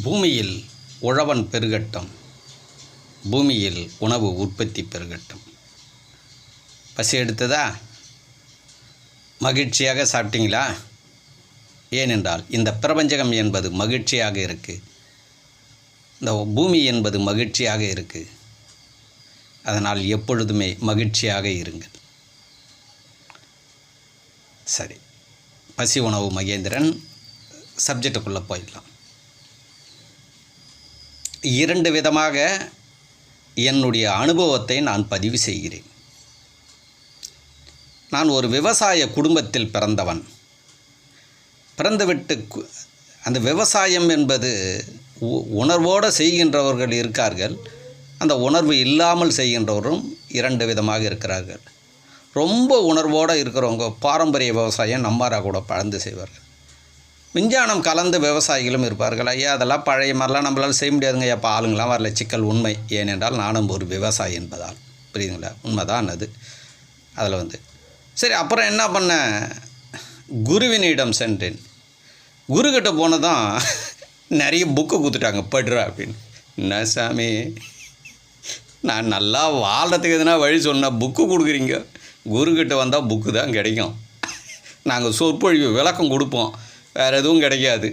பூமியில் உழவன் பெருகட்டும். பூமியில் உணவு உற்பத்தி பெருகட்டும். பசி எடுத்ததா? மகிழ்ச்சியாக சாப்பிட்டீங்களா? ஏனென்றால் இந்த பிரபஞ்சகம் என்பது மகிழ்ச்சியாக இருக்குது இந்த பூமி என்பது மகிழ்ச்சியாக இருக்குது அதனால் எப்பொழுதுமே மகிழ்ச்சியாக இருங்கள். சரி. பசி உணவு மகேந்திரன் சப்ஜெக்டுக்குள்ளே போயிடலாம். இரண்டு விதமாக என்னுடைய அனுபவத்தை நான் பதிவு செய்கிறேன். நான் ஒரு விவசாய குடும்பத்தில் பிறந்தவன். பிறந்துவிட்டு அந்த விவசாயம் என்பது உ- உணர்வோடு செய்கின்றவர்கள் இருக்கார்கள். அந்த உணர்வு இல்லாமல் செய்கின்றவரும் இரண்டு விதமாக இருக்கிறார்கள். ரொம்ப உணர்வோடு இருக்கிறவங்க பாரம்பரிய விவசாயம் நம்மாரா கூட பழந்து செய்வார்கள். விஞ்ஞானம் கலந்த விவசாயிகளும் இருப்பார்கள். ஐயா அதெல்லாம் பழைய மாதிரிலாம் நம்மளால் செய்ய முடியாதுங்க ஐயா. இப்போ ஆளுங்களாம் வரல. சிக்கல் உண்மை. ஏனென்றால் நானும் ஒரு விவசாயி என்பதால். புரியுதுங்களா? உண்மைதான் அது. அதில் வந்து சரி அப்புறம் என்ன பண்ணேன் குருவினிடம் சென்றேன். குருக்கிட்ட போனதான் நிறைய புக்கு கொடுத்துட்டாங்க. படுறா அப்படின்னு. என்ன சாமி? நான் நல்லா வாழ்கிறதுக்கு எதுனா வழி சொன்னால் புக்கு கொடுக்குறீங்க? குருக்கிட்ட வந்தால் புக்கு தான் கிடைக்கும். நாங்கள் சொற்பொழிவு விளக்கம் கொடுப்போம். வேறு எதுவும் கிடைக்காது.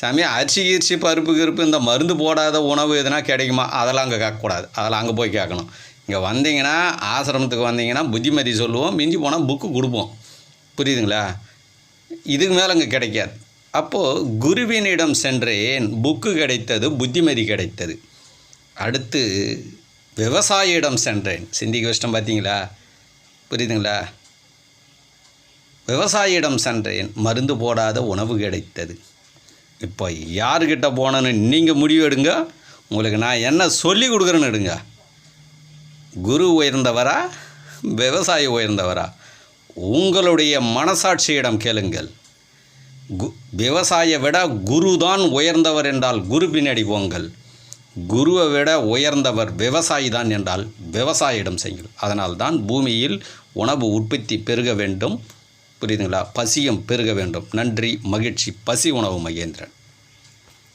சாமி அரிசி கீரிசி பருப்பு கிருப்பு இந்த மருந்து போடாத உணவு எதுனா கிடைக்குமா? அதெல்லாம் அங்கே கேட்கக்கூடாது. அதெல்லாம் அங்கே போய் கேட்கணும். இங்கே வந்தீங்கன்னா ஆசிரமத்துக்கு வந்தீங்கன்னா புத்திமதி சொல்லுவோம். மிஞ்சி போனால் புக்கு கொடுப்போம். புரியுதுங்களா? இதுக்கு மேலே அங்கே கிடைக்காது. அப்போது குருவினிடம் சென்றேன். புக்கு கிடைத்தது புத்திமதி கிடைத்தது. அடுத்து விவசாயியிடம் சென்றேன். சிந்திக்க கஷ்டம் பார்த்தீங்களா? புரியுதுங்களா? விவசாயியிடம் சென்றேன். மருந்து போடாத உணவு கிடைத்தது. இப்போ யாருக்கிட்ட போனேன்னு நீங்கள் முடிவு எடுங்க. உங்களுக்கு நான் என்ன சொல்லி கொடுக்குறேன்னு எடுங்க. குரு உயர்ந்தவரா? விவசாயி உயர்ந்தவரா? உங்களுடைய மனசாட்சியிடம் கேளுங்கள். கு விவசாய விட குரு தான் உயர்ந்தவர் என்றால் குரு பின்னாடி போங்கள். குருவை விட உயர்ந்தவர் விவசாயி தான் என்றால் விவசாயிடம் செய்யுங்கள். அதனால்தான் பூமியில் உணவு உற்பத்தி பெருக வேண்டும். புரியுதுங்களா? பசியும் பெருக வேண்டும். நன்றி மகிழ்ச்சி. பசி உணவு மகேந்திரன்.